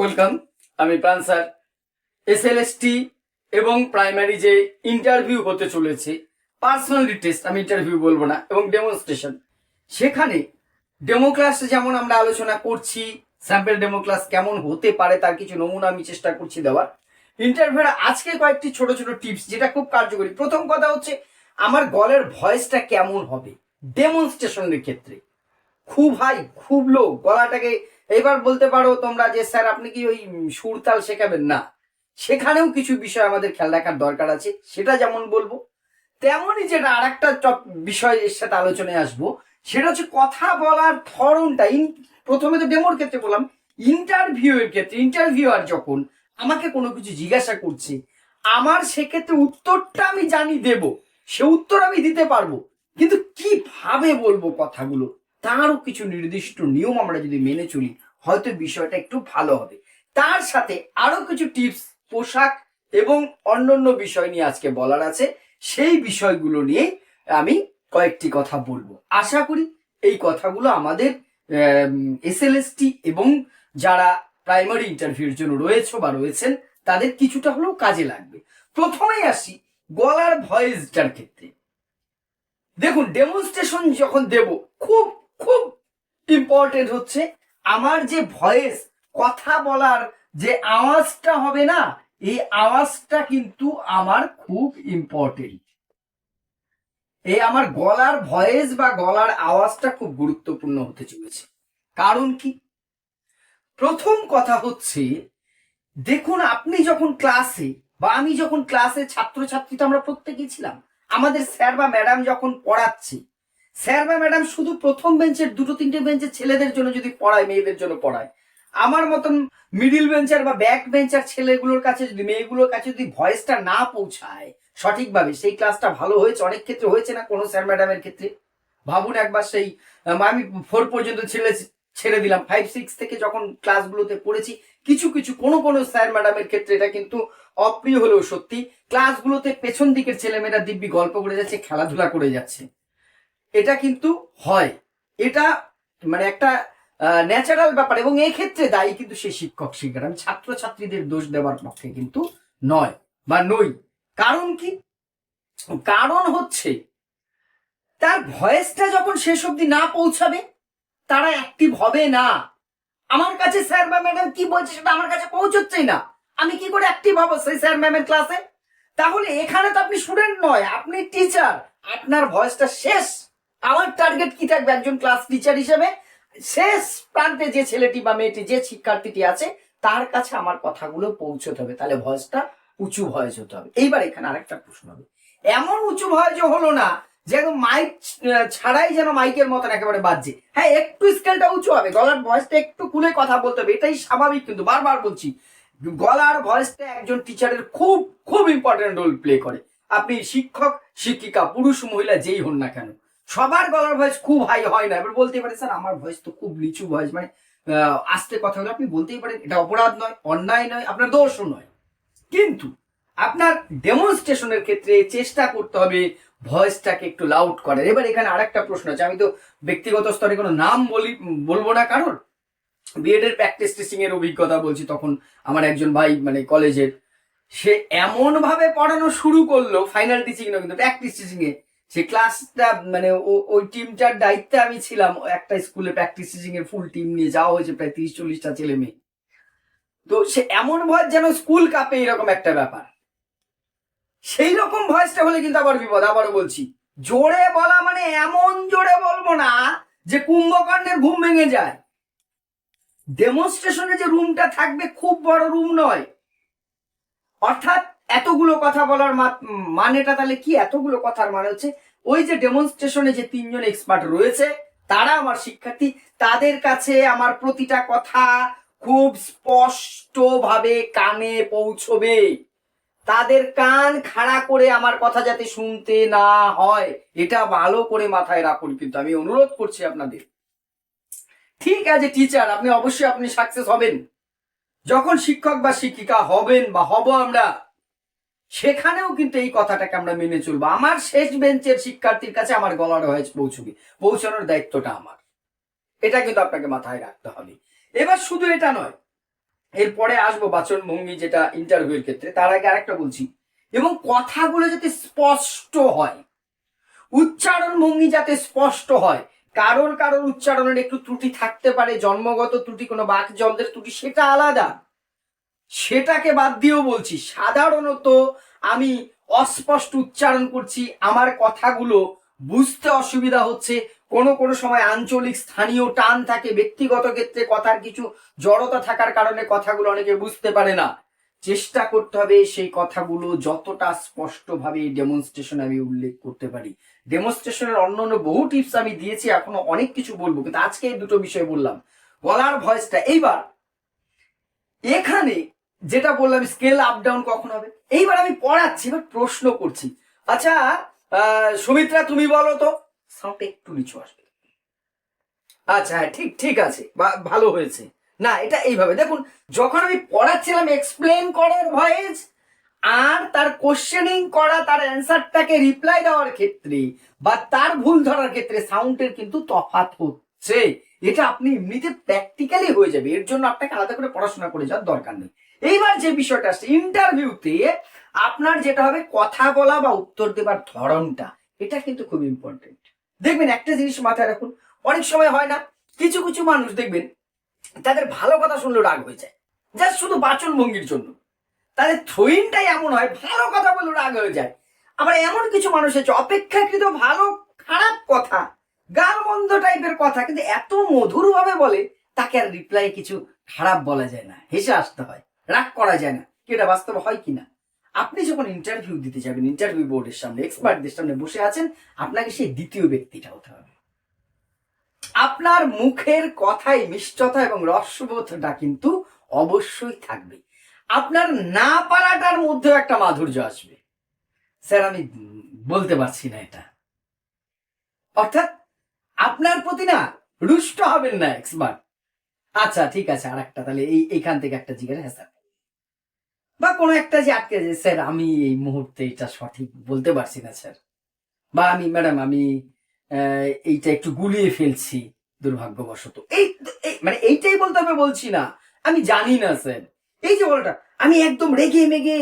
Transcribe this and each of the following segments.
Welcome. আমি Pran sir SLST এবং primary যে ইন্টারভিউ হতে চলেছে, পার্সোনালি টেস্ট, আমি ইন্টারভিউ বলব না, এবং ডেমনস্ট্রেশন। সেখানে ডেমো ক্লাস যেমন আমরা আলোচনা করছি, স্যাম্পল ডেমো ক্লাস কেমন হতে পারে, তার কিছু নমুনা আমি চেষ্টা করছি দেওয়ার। ইন্টারভিউর আজকে কয়েকটি ছোট ছোট টিপস, যেটা খুব কার্যকরী। প্রথম কথা হচ্ছে, আমার গলের ভয়েসটা কেমন হবে? ডেমনস্ট্রেশনের ক্ষেত্রে। খুব হাই খুব লো গলাটাকে এবার বলতে পারো তোমরা যে স্যার আপনি কি ওই সুরতাল শেখাবেন? না। সেখানেও কিছু বিষয় আমাদের খেয়াল রাখার দরকার আছে, সেটা যেমন বলব, তেমনই যেটা আর একটা বিষয়ের সাথে আলোচনায় আসব, সেটা হচ্ছে কথা বলার ধরনটা। প্রথমে তো ডেমোর ক্ষেত্রে বললাম ইন্টারভিউ এর ক্ষেত্রে ইন্টারভিউয়ার যখন আমাকে কোনো কিছু জিজ্ঞাসা করছে, আমার সেক্ষেত্রে উত্তরটা আমি জানি দেব, সে উত্তর আমি দিতে পারব। কিন্তু কীভাবে বলব কথাগুলো? তারও কিছু নির্দিষ্ট নিয়ম আমরা যদি মেনে চলি, হয়তো বিষয়টা একটু ভালো হবে। তার সাথে আরও কিছু টিপস, পোশাক এবং অন্যান্য বিষয় নিয়ে আজকে বলার আছে। সেই বিষয়গুলো নিয়ে আমি কয়েকটি কথা বলব। আশা করি এই কথাগুলো আমাদের এসএলএসটি এবং যারা প্রাইমারি ইন্টারভিউর জন্য রয়েছে বা রয়েছেন, তাদের কিছুটা হলেও কাজে লাগবে। প্রথমেই আসি গলার ভয়েসটার ক্ষেত্রে। দেখুন ডেমনস্ট্রেশন যখন দেব, খুব খুব ইম্পর্টেন্ট হচ্ছে আমার যে ভয়েস কথা বলার যে আওয়াজটা হবে না, এই আওয়াজটা কিন্তু আমার খুব ইম্পর্টেন্ট এই আমার গলার ভয়েস বা গলার আওয়াজটা খুব গুরুত্বপূর্ণ হতে চলেছে। কারণ কি? প্রথম কথা হচ্ছে, দেখুন আপনি যখন ক্লাসে বা আমি যখন ক্লাসে ছাত্রছাত্রী তো আমরা প্রত্যেকেই ছিলাম, আমাদের স্যার বা ম্যাডাম যখন পড়াচ্ছে স্যার বা ম্যাডাম, শুধু প্রথম বেঞ্চের দুটো তিনটে বেঞ্চের ছেলেদের জন্য যদি পড়ায়, মেয়েদের জন্য পড়ায়। আমার মতন মিডিল বেঞ্চার বা ব্যাক বেঞ্চার ছেলেগুলোর কাছে যদি, মেয়েগুলোর কাছে যদি ভয়েসটা না পৌঁছায়, সঠিকভাবে, সেই ক্লাসটা ভালো হয়েছে, অনেক ক্ষেত্রে হয়েছে না কোনো স্যার ম্যাডামের ক্ষেত্রে? ভাবুন একবার সেই আমি ফোর পর্যন্ত ছেড়ে ছেড়ে দিলাম। ফাইভ সিক্স থেকে যখন ক্লাসগুলোতে পড়েছি, কিছু কিছু, কোনো কোনো স্যার ম্যাডামের ক্ষেত্রে এটা কিন্তু অপ্রিয় হলেও সত্যি ক্লাসগুলোতে পেছন দিকের ছেলেমেয়েরা দিব্যি গল্প করে যাচ্ছে, খেলাধুলা করে যাচ্ছে। এটা কিন্তু হয়। এটা মানে একটা ন্যাচারাল ব্যাপার এবং এই ক্ষেত্রে দায়ী কিন্তু সেই শিক্ষক শিক্ষার আমি ছাত্রছাত্রীদের দোষ দেওয়ার পক্ষে কিন্তু নয় বা নই। কারণ কি? কারণ হচ্ছে, তার ভয়েসটা যখন শেষ অবধি না পৌঁছাবে, তারা অ্যাক্টিভ হবে না। আমার কাছে স্যার বা ম্যাডাম কি বলছে সেটা আমার কাছে পৌঁছচ্ছেই না। আমি কি করে অ্যাক্টিভ হব সেই স্যার ম্যামের ক্লাসে তাহলে এখানে তো আপনি স্টুডেন্ট নয়, আপনি টিচার আপনার ভয়েসটা শেষ। আমার টার্গেট কি থাকবে একজন ক্লাস টিচার হিসেবে? শেষ প্রান্তে যে ছেলেটি বা মেয়েটি, যে শিক্ষার্থীটি আছে, তার কাছে আমার কথাগুলো পৌঁছতে হবে। তাহলে ভয়েসটা উঁচু ভয়েস হতে হবে। এইবার এখানে আরেকটা প্রশ্ন হবে। এমন উঁচু ভয়েস হলো না, যে মাইক ছাড়াই যেন মাইকের মতন একেবারে বাজছে। হ্যাঁ একটু স্কেলটা উঁচু হবে। গলার ভয়েসটা একটু খুলে কথা বলতে হবে। এটাই স্বাভাবিক কিন্তু বারবার বলছি। গলার ভয়েসটা একজন টিচারের খুব খুব ইম্পর্টেন্ট রোল প্লে করে। আপনি শিক্ষক, শিক্ষিকা, পুরুষ, মহিলা, যেই হন না কেন। সবার গলার ভয়েস খুব হাই হয় না। এবার বলতে পারে স্যার, আমার ভয়েস তো খুব নিচু ভয়েস মানে আস্তে কথা হলে আপনি বলতেই পারেন, এটা অপরাধ নয়, অন্যায় নয়, আপনার দোষও নয়। কিন্তু আপনার ডেমনস্ট্রেশনের ক্ষেত্রে চেষ্টা করতে হবে ভয়েসটাকে একটু লাউড করার। এবার এখানে আরেকটা প্রশ্ন আছে। আমি তো ব্যক্তিগত স্তরে কোনো নাম বলি, বলব না কারণ বিএড এর প্র্যাকটিস টিচিং এর অভিজ্ঞতা বলছি তখন আমার একজন ভাই মানে কলেজের সে এমন ভাবে পড়ানো শুরু করল ফাইনাল টিচিং না কিন্তু প্র্যাকটিস টিচিং এ সে ক্লাসটা মানে ওই টিমটার দায়িত্বে আমি ছিলাম। একটা স্কুলে প্র্যাকটিস টিচিং এর ফুল টিম নিয়ে যাওয়া হয়েছে, প্রায় তিরিশ চল্লিশটা ছেলে মেয়ে। তো সে এমন ভয় যেন স্কুল কাপে এরকম একটা ব্যাপার। সেই রকম ভয়েসটা হলে কিন্তু আবার বিপদ, আবারও বলছি। জোরে বলা মানে এমন জোরে বলব না যে কুম্ভকর্ণের ঘুম ভেঙে যায়। ডেমনস্ট্রেশনে যে রুমটা থাকবে খুব বড় রুম নয়। অর্থাৎ এতগুলো কথা বলার মানেটা তাহলে কি? এতগুলো কথার মানে হচ্ছে ওই যে ডেমনস্ট্রেশনে যে তিনজন এক্সপার্ট রয়েছে, তারা আমার শিক্ষার্থী, তাদের কাছে আমার প্রতিটা কথা খুব স্পষ্টভাবে কানে পৌঁছবে। তাদের কান খাড়া করে আমার কথা যাতে শুনতে না হয়, এটা ভালো করে মাথায় রাখুন কিন্তু আমি অনুরোধ করছি আপনাদের। ঠিক আছে টিচার আপনি অবশ্যই আপনি সাকসেস হবেন। যখন শিক্ষক বা শিক্ষিকা হবেন বা হব আমরা সেখানেও কিন্তু এই কথাটাকে আমরা মেনে চলবো। আমার শেষ বেঞ্চের শিক্ষার্থীর কাছে আমার গলার ভয়েস পৌঁছবে। পৌঁছানোর দায়িত্বটা আমার। এটা কিন্তু আপনাকে মাথায় রাখতে হবে। এবার শুধু এটা নয়, এরপরে আসব বাচন ভঙ্গি যেটা ইন্টারভিউর ক্ষেত্রে। তার আগে আরেকটা বলছি। এবং কথাগুলো যাতে স্পষ্ট হয়, উচ্চারণ ভঙ্গি যাতে স্পষ্ট হয়, কারোর কারোর উচ্চারণের একটু ত্রুটি থাকতে পারে, জন্মগত ত্রুটি, কোনো বাক যন্ত্রের ত্রুটি, সেটা আলাদা। সেটাকে বাদ দিয়েও বলছি, সাধারণত আমি অস্পষ্ট উচ্চারণ করছি, আমার কথাগুলো বুঝতে অসুবিধা হচ্ছে, কোনো কোনো সময় আঞ্চলিক স্থানীয় টান থাকে, ব্যক্তিগত ক্ষেত্রে কথার কিছু জড়তা থাকার কারণে কথাগুলো অনেকে বুঝতে পারে না। চেষ্টা করতে হবে সেই কথাগুলো যতটা স্পষ্টভাবে ডেমনস্ট্রেশন আমি উল্লেখ করতে পারি। ডেমনস্ট্রেশনের অন্য অন্য বহু টিপস আমি দিয়েছি, এখনও অনেক কিছু বলব, কিন্তু আজকে দুটো বিষয় বললাম। বলার ভয়েসটা, এইবার এখানে যেটা বললাম স্কেল আপ ডাউন কখন হবে? এইবার আমি পড়াচ্ছি, এবার প্রশ্ন করছি। আচ্ছা সুমিত্রা, তুমি বলো তো। সাউন্ড একটু নিচু আসবে। আচ্ছা হ্যাঁ ঠিক ঠিক আছে। ভালো হয়েছে। না, এটা এইভাবে। দেখুন, যখন আমি পড়াচ্ছিলাম এক্সপ্লেন করার ভয়েস আর তার কোশ্চেনিং করা, তার অ্যান্সারটাকে রিপ্লাই দেওয়ার ক্ষেত্রে, বা তার ভুল ধরার ক্ষেত্রে সাউন্ডের কিন্তু তফাৎ হচ্ছে। এটা আপনি এমনিতে প্র্যাকটিক্যালি হয়ে যাবে। এর জন্য আপনাকে আলাদা করে পড়াশোনা করে যাওয়ার দরকার নেই। এইবার যে বিষয়টা আসছে ইন্টারভিউতে আপনার যেটা হবে কথা বলা বা উত্তর দেবার ধরনটা, এটা কিন্তু খুব ইম্পর্টেন্ট দেখবেন একটা জিনিস মাথায় রাখুন, অনেক সময় হয় না, কিছু কিছু মানুষ দেখবেন তাদের ভালো কথা শুনলে রাগ হয়ে যায়। জাস্ট শুধু বাচন ভঙ্গির জন্য। তাদের থ্রোইনটাই এমন হয়, ভালো কথা বললেও রাগ হয়ে যায়। আবার এমন কিছু মানুষ আছে, অপেক্ষাকৃত ভালো, খারাপ কথা, গাল মন্দ টাইপের কথা, কিন্তু এত মধুরভাবে বলে, তাকে আর রিপ্লাই কিছু খারাপ বলা যায় না। হেসে আসতে হয়। রাগ করা যায় না, কি এটা বাস্তবে হয় কিনা আপনি যখন ইন্টারভিউ দিতে যাবেন ইন্টারভিউ বোর্ডের সামনে এক্সপার্টদের সামনে বসে আছেন, আপনাকে সেই দ্বিতীয় ব্যক্তিটা হতে হবে। আপনার মুখের কথায় মিষ্টতা এবং রসবোধটা কিন্তু অবশ্যই থাকবে। আপনার না পারাটার মধ্যেও একটা মাধুর্য আসবে। স্যার, আমি বলতে পারছি না এটা। অর্থাৎ আপনার প্রতি না রুষ্ট হবেন না এক্সপার্ট আচ্ছা ঠিক আছে আর একটা তাহলে এই এইখান থেকে একটা জিজ্ঞাসা হ্যাঁ স্যার। বা কোনো একটা যে আটকে যে, স্যার, আমি এই মুহূর্তে এটা সঠিক বলতে পারছি না, স্যার। বা, আমি, ম্যাডাম, আমি এইটা একটু গুলিয়ে ফেলছি দুর্ভাগ্যবশত। এই মানে এইটাই বলতে হবে বলছি না। আমি জানি না, স্যার। এই যে বলটা, আমি একদম রেগে মেগে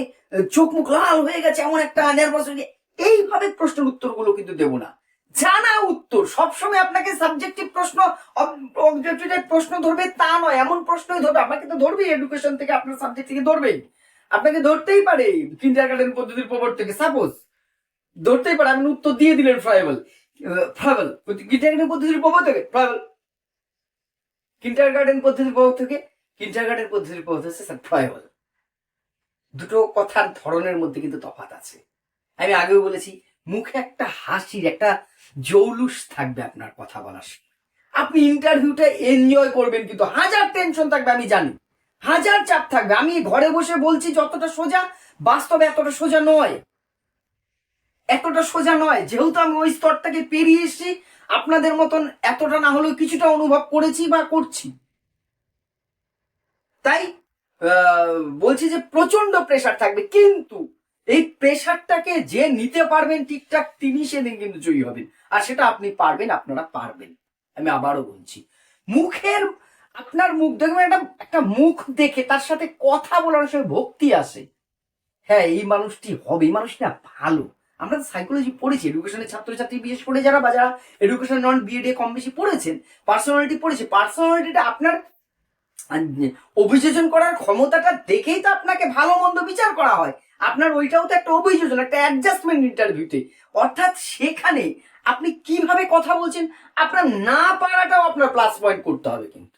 চোখ মুখ লাল হয়ে গেছে এমন একটা নার্ভাস হয়ে। এইভাবে প্রশ্নের উত্তরগুলো কিন্তু দেবো না। জানা উত্তর, সবসময় আপনাকে সাবজেক্টিভ প্রশ্ন অবজেক্টিভ প্রশ্ন ধরবে তা নয়, এমন প্রশ্নই ধরবে। আপনাকে তো ধরবেই এডুকেশন থেকে আপনার সাবজেক্ট থেকে ধরবেই। আপনাকে ধরতেই পারে কিন্ডার গার্ডেন পদ্ধতির প্রবর থেকে সাপোজ ধরতেই পারে, আপনি উত্তর দিয়ে দিলেন ফ্রাইবল ফ্রাইবল কিন্ডার গার্ডেন পদ্ধতির প্রবর থেকে ফ্রাইবল কিন্ডার গার্ডেন পদ্ধতির প্রবর থেকে কিন্ডার গার্ডেন পদ্ধতির প্রবর হচ্ছে স্যার ফ্রাইবল দুটো কথার ধরনের মধ্যে কিন্তু তফাৎ আছে। আমি আগেও বলেছি, মুখে একটা হাসির, একটা জৌলুস থাকবে আপনার কথা বলার। আপনি ইন্টারভিউটা এনজয় করবেন কিন্তু হাজার টেনশন থাকবে, আমি জানি। হাজার চাপ থাকবে। আমি ঘরে বসে বলছি যতটা সোজা, বাস্তবে এতটা সোজা নয়। এতটা সোজা নয়। যেহেতু আমি ওই স্তরটাকে পেরিয়ে এসেছি, আপনাদের মতন এতটা না হলেও কিছুটা অনুভব করেছি বা করছি। তাই বলছি যে প্রচণ্ড প্রেশার থাকবে। কিন্তু এই প্রেশারটাকে যে নিতে পারবেন ঠিকঠাক, তিনি সেদিন কিন্তু জয়ী হবেন। আর সেটা আপনি পারবেন, আপনারা পারবেন। আমি আবারও বলছি, মুখের আপনার মুখ দেখবেন একটা একটা মুখ দেখে তার সাথে কথা বলার সময় ভক্তি আসে। হ্যাঁ এই মানুষটি হবে, এই মানুষটি ভালো। আমরা সাইকোলজি পড়েছি এডুকেশনের ছাত্রছাত্রী, বিশেষ করে যারা বা যারা এডুকেশন নন বিএডে কম বেশি পড়েছেন পার্সোনালিটি পড়েছে পার্সোনালিটিটা আপনার অভিযোজন করার ক্ষমতাটা দেখেই তো আপনাকে ভালো মন্দ বিচার করা হয়। আপনার ওইটাও তো একটা অভিযোজন, একটা অ্যাডজাস্টমেন্ট ইন্টারভিউতে অর্থাৎ সেখানে আপনি কীভাবে কথা বলছেন, আপনার না পারাটাও আপনার প্লাস পয়েন্ট করতে হবে কিন্তু।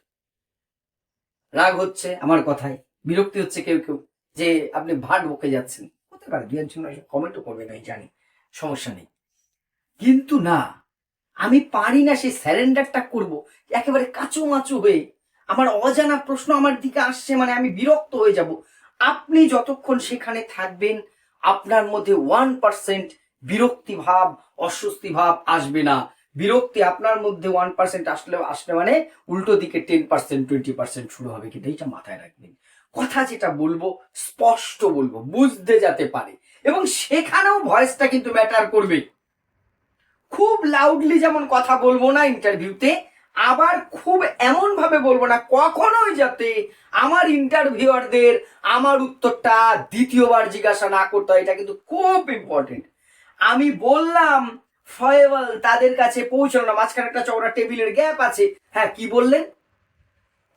রাগ হচ্ছে আমার কথায়, বিরক্তি হচ্ছে কেউ কেউ, যে আপনি ভাট বকে যাচ্ছেন। হতে পারে দু একজন কমেন্টও করবে না জানি, সমস্যা নেই। কিন্তু না, আমি পারি না সেই স্যারেন্ডারটা করব, একেবারে কাঁচু মাচু হয়ে। আমার অজানা প্রশ্ন আমার দিকে আসছে মানে আমি বিরক্ত হয়ে যাব। আপনি যতক্ষণ সেখানে থাকবেন, আপনার মধ্যে ওয়ান পার্সেন্ট বিরক্তি ভাব, অস্বস্তি ভাব আসবে না। বিরক্তি আপনার মধ্যে ওয়ান পার্সেন্ট আসলে আসলে মানে উল্টো দিকে টেন পার্সেন্ট টোয়েন্টি পার্সেন্ট শুরু হবে কিন্তু এইটা মাথায় রাখবেন। কথা যেটা বলব, স্পষ্ট বলব, বুঝতে যাতে পারে। এবং সেখানেও ভয়েসটা কিন্তু ম্যাটার করবে। খুব লাউডলি যেমন কথা বলব না ইন্টারভিউতে আবার খুব এমন ভাবে বলব না, কখনোই যাতে আমার ইন্টারভিউয়ারদের আমার উত্তরটা দ্বিতীয়বার জিজ্ঞাসা না করতে হয়, এটা কিন্তু খুব ইম্পর্টেন্ট আমি বললাম ফয়েবল তাদের কাছে পৌঁছানো না, মাঝখানে একটা চওড়া টেবিলের গ্যাপ আছে। হ্যাঁ কি বললেন?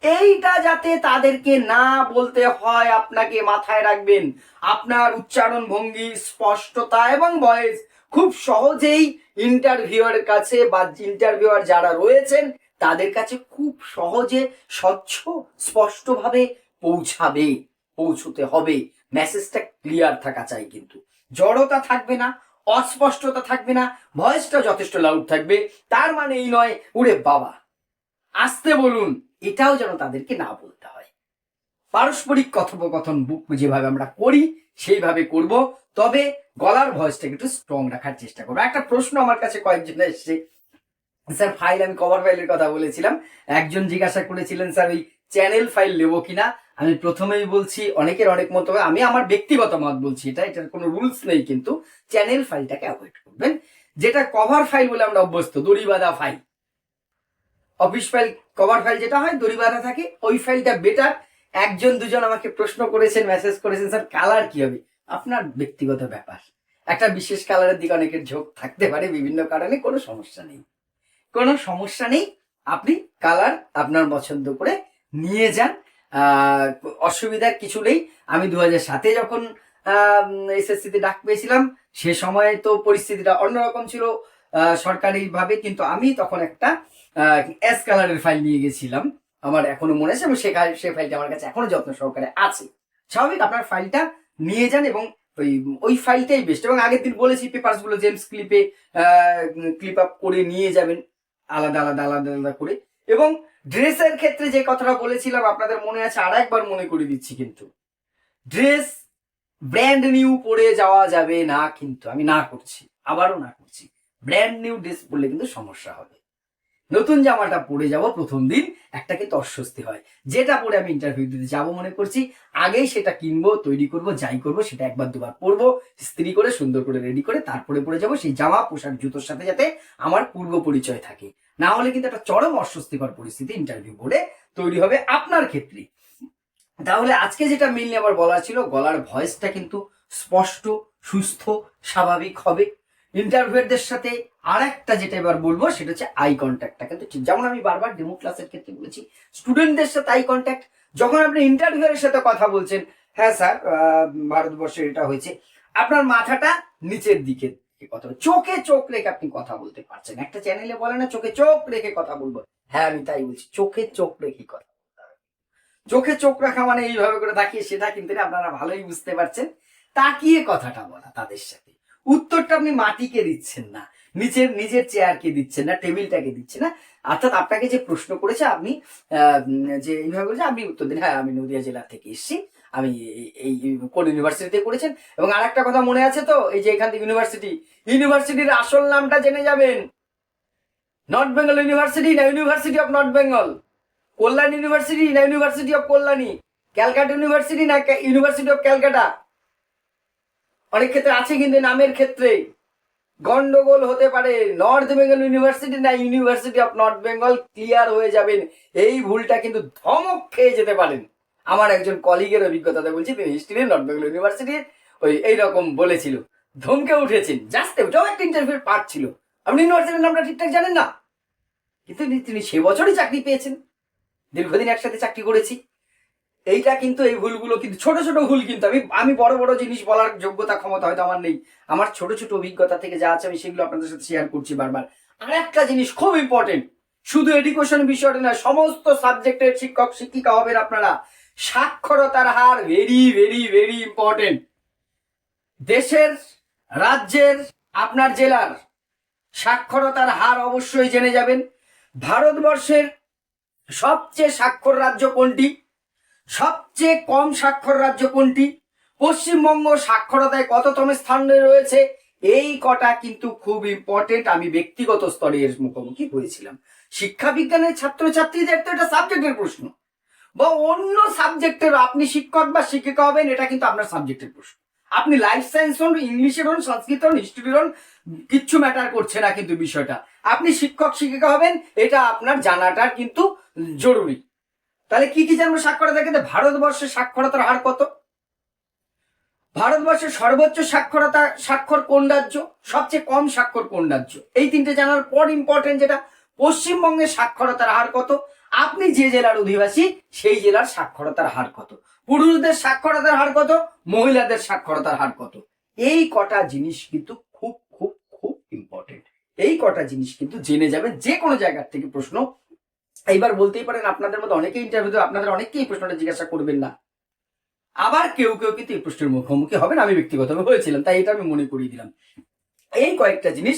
এইটা যাতে তাদেরকে না বলতে হয়, আপনাকে মাথায় রাখবেন। আপনার উচ্চারণ ভঙ্গি, স্পষ্টতা এবং ভয়েস খুব সহজেই ইন্টারভিউয়ার কাছে বা ইন্টারভিউয়ার যারা রয়েছেন, তাদের কাছে খুব সহজে, স্বচ্ছ, স্পষ্টভাবে পৌঁছাবে, পৌঁছতে হবে। মেসেজটা ক্লিয়ার থাকা চাই কিন্তু। জড়তা থাকবে না অস্পষ্টতা থাকবে না ভয়েসটা যথেষ্ট লাউড থাকবে, তার মানে এই নয় উড়ে বাবা, আসতে বলুন। এটাও যেন তাদেরকে না বলতে হয়। পারস্পরিক কথোপকথন বুক যেভাবে আমরা করি, সেইভাবে করব। তবে গলার ভয়েসটাকে একটু স্ট্রং রাখার চেষ্টা করব। একটা প্রশ্ন আমার কাছে কয়েকজন এসছে। স্যার ফাইল আমি কভার ফাইলের কথা বলেছিলাম। একজন জিজ্ঞাসা করেছিলেন, স্যার, ওই চ্যানেল ফাইল নেব কিনা, আমি প্রথমেই বলছি, অনেকের অনেক মত। আমি আমার ব্যক্তিগত মত বলছি, এটা, এটার কোনো রুলস নেই কিন্তু চ্যানেল ফাইলটাকে অ্যাভয়েড করবেন, যেটা কভার ফাইল বলে আমরা অভ্যস্ত দড়ি বাঁধা file office file cover file যেটা হয় দড়ি বাঁধা থাকে, ওই ফাইলটা বেটার একজন, দুজন আমাকে প্রশ্ন করেছেন মেসেজ করেছেন, স্যার কালার কি হবে? আপনার ব্যক্তিগত ব্যাপার। একটা বিশেষ কালারের দিকে অনেকের ঝোঁক থাকতে পারে, বিভিন্ন কারণে কোনো সমস্যা নেই। কোনো সমস্যা নেই, আপনি কালার আপনার পছন্দ করে নিয়ে যান। অসুবিধার কিছু নেই। আমি দু হাজার সাতে যখন এসএসসিতে ডাক পেয়েছিলাম, সে সময়ে তো পরিস্থিতিটা অন্যরকম ছিল সরকারিভাবে, কিন্তু আমি তখন একটা এস কালারের ফাইল নিয়ে গেছিলাম। আমার এখনও মনে আছে, এবং সে সে ফাইলটা আমার কাছে এখনও যত্ন সহকারে আছে। স্বাভাবিক আপনার ফাইলটা নিয়ে যান, এবং ওই ওই ফাইলটাই বেস্ট এবং আগের দিন বলেছি পেপারসগুলো জেমস ক্লিপে ক্লিপ আপ করে নিয়ে যাবেন, আলাদা আলাদা আলাদা আলাদা করে। এবং ড্রেসের ক্ষেত্রে যে কথাটা বলেছিলাম, আপনাদের মনে আছে আর একবার মনে করে দিচ্ছি কিন্তু। ড্রেস ব্র্যান্ড নিউ পরে যাওয়া যাবে না কিন্তু, আমি না করছি, আবারও না করছি। ব্র্যান্ড নিউ ড্রেস পরলে কিন্তু সমস্যা হবে। নতুন জামাটা পরে যাব প্রথম দিন, একটা কিন্তু অস্বস্তি হয়। যেটা পরে আমি ইন্টারভিউ দিতে যাব মনে করছি, আগেই সেটা কিনবো, তৈরি করব, যাই করব, সেটা একবার দুবার পরবো স্ত্রী করে, সুন্দর করে রেডি করে, তারপরে পরে যাব সেই জামা, পোশাক, জুতোর সাথে যাতে আমার পূর্ব পরিচয় থাকে। না হলে কিন্তু একটা চরম অস্বস্তিকর পরিস্থিতি ইন্টারভিউ বোর্ডে তৈরি হবে আপনার ক্ষেত্রে। তাহলে আজকে যেটা মেনলি আমার বলার ছিল, গলার ভয়েসটা কিন্তু স্পষ্ট, সুস্থ, স্বাভাবিক হবে। ইন্টারভিউয়ারদের সাথে আর একটা যেটা এবার বলব সেটা হচ্ছে আই কন্ট্যাক্টটা কিন্তু ঠিক যেমন আমি বারবার ডেমো ক্লাসের ক্ষেত্রে বলেছি স্টুডেন্টদের সাথে আই কন্ট্যাক্ট যখন আপনি ইন্টারভিউয়ারের সাথে কথা বলছেন হ্যাঁ স্যার আহ, ভারতবর্ষে এটা হয়েছে আপনার মাথাটা নিচের দিকে কথা চোখে চোখ রেখে আপনি কথা বলতে পারছেন। একটা চ্যানেলে বলে না চোখে চোখ রেখে কথা বলব। হ্যাঁ আমি তাই বলছি চোখে চোখ রেখে কথা চোখে চোখ রাখা মানে এইভাবে করে তাকিয়ে সেটা কিন্তু আপনারা ভালোই বুঝতে পারছেন। তাকিয়ে কথাটা বলা তাদের সাথে। উত্তরটা আপনি মাটিকে দিচ্ছেন না নিচের নিজের চেয়ারকে দিচ্ছেন না টেবিলটাকে দিচ্ছেন না। অর্থাৎ আপনাকে যে প্রশ্ন করেছে, আপনি যে এইভাবে বলেছে, আপনি উত্তর দিন হ্যাঁ আমি নদিয়া জেলা থেকে এসেছি, আমি এই কোন ইউনিভার্সিটিতে করেছেন। এবং আর একটা কথা মনে আছে তো, এই যে এখান থেকে ইউনিভার্সিটি ইউনিভার্সিটির আসল নামটা জেনে যাবেন। নর্থ বেঙ্গল ইউনিভার্সিটি না University of North Bengal Kalyan University না University of Kalyani? Calcutta University না ইউনিভার্সিটি অফ ক্যালকাটা? অনেক ক্ষেত্রে আছে কিন্তু নামের ক্ষেত্রে। গন্ডগোল হতে পারে। নর্থ বেঙ্গল ইউনিভার্সিটি না University of North Bengal clear হয়ে যাবেন। এই ভুলটা কিন্তু ধমক খেয়ে যেতে পারেন। আমার একজন কলিগের অভিজ্ঞতাতে বলছি, তিনি হিস্ট্রি নর্থ বেঙ্গল ইউনিভার্সিটির ওই এইরকম বলেছিল। ধমকে উঠেছেন। জাস্ট ওটাও একটা ইন্টারভিউর পার্ট ছিল। আপনি ইউনিভার্সিটির নামটা ঠিকঠাক জানেন না? কিন্তু তিনি সে বছরই চাকরি পেয়েছেন। দীর্ঘদিন একসাথে চাকরি করেছি। এইটা কিন্তু এই ভুলগুলো কিন্তু, ছোট ছোট ভুল কিন্তু। আমি আমি বড় বড় জিনিস বলার যোগ্যতা, ক্ষমতা হয়তো আমার নেই। আমার ছোট ছোট অভিজ্ঞতা থেকে যা আছে আমি সেগুলো আপনাদের সাথে শেয়ার করছি বারবার। আর একটা জিনিস খুব ইম্পর্টেন্ট শুধু এডুকেশন বিষয়টা না সমস্ত সাবজেক্টের শিক্ষক, শিক্ষিকা হবেন আপনারা। সাক্ষরতার হার ভেরি ভেরি ভেরি ইম্পর্টেন্ট দেশের, রাজ্যের, আপনার জেলার সাক্ষরতার হার অবশ্যই জেনে যাবেন। ভারতবর্ষের সবচেয়ে স্বাক্ষর রাজ্য কোনটি? সবচেয়ে কম স্বাক্ষর রাজ্য কোনটি? পশ্চিমবঙ্গ সাক্ষরতায় কততম স্থানে রয়েছে? এই কটা কিন্তু খুব ইম্পর্টেন্ট আমি ব্যক্তিগত স্তরে এর মুখোমুখি হয়েছিলাম। শিক্ষা বিজ্ঞানের ছাত্রছাত্রীদের তো এটা সাবজেক্টের প্রশ্ন। বা অন্য সাবজেক্টের আপনি শিক্ষক বা শিক্ষিকা হবেন, এটা কিন্তু আপনার সাবজেক্টের প্রশ্ন। আপনি লাইফ সায়েন্স হন ইংলিশের হন সংস্কৃত হন হিস্ট্রি হন, কিচ্ছু ম্যাটার করছে না কিন্তু বিষয়টা। আপনি শিক্ষক, শিক্ষিকা হবেন, এটা আপনার জানাটা কিন্তু জরুরি। তাহলে কি কি জানব সাক্ষরতার ক্ষেত্রে ভারতবর্ষের সাক্ষরতার হার কত? ভারতবর্ষের সর্বোচ্চ সাক্ষরতা স্বাক্ষর কোন রাজ্য? সবচেয়ে কম স্বাক্ষর কোন রাজ্য? এই তিনটে জানার পর ইম্পর্টেন্ট যেটা, পশ্চিমবঙ্গের সাক্ষরতার হার কত? আপনি যে জেলার অধিবাসী, সেই জেলার সাক্ষরতার হার কত? পুরুষদের সাক্ষরতার হার কত? মহিলাদের সাক্ষরতার হার কত? এই কটা জিনিস কিন্তু খুব খুব খুব ইম্পর্টেন্ট এই কটা জিনিস কিন্তু জেনে যাবেন যে কোনো জায়গার থেকে প্রশ্ন এইবার বলতেই পারেন আপনাদের মধ্যে অনেকেই ইন্টারভিউ আপনাদের অনেকেই প্রশ্নটা জিজ্ঞাসা করবেন না। আবার কেউ কেউ কিন্তু এই প্রশ্নের মুখোমুখি হবেন, আমি ব্যক্তিগতভাবে হয়েছিলাম তাই এটা আমি মনে করিয়ে দিলাম। এই কয়েকটা জিনিস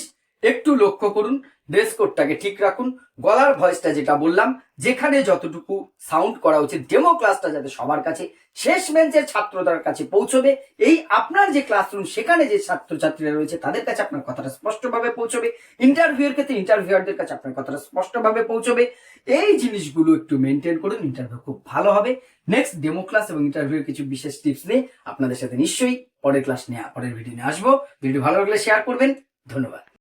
একটু লক্ষ্য করুন ড্রেস কোডটাকে ঠিক রাখুন। গলার ভয়েসটা যেটা বললাম, যেখানে যতটুকু সাউন্ড করা উচিত ডেমো ক্লাসটা যাতে সবার কাছে, শেষ বেঞ্চের ছাত্রদের কাছে পৌঁছবে। এই আপনার যে ক্লাসরুম সেখানে যে ছাত্রছাত্রীরা রয়েছে, তাদের কাছে আপনার কথাটা স্পষ্টভাবে পৌঁছবে। ইন্টারভিউর ক্ষেত্রে ইন্টারভিউয়ারদের কাছে আপনার কথাটা স্পষ্টভাবে পৌঁছবে। এই জিনিসগুলো একটু মেনটেন করুন ইন্টারভিউ খুব ভালো হবে। নেক্সট ডেমো ক্লাস এবং ইন্টারভিউর কিছু বিশেষ টিপস নিয়ে আপনাদের সাথে নিশ্চয়ই পরের ক্লাস নিয়ে, পরের ভিডিও নিয়ে আসব। ভিডিও ভালো লাগলে শেয়ার করবেন। ধন্যবাদ।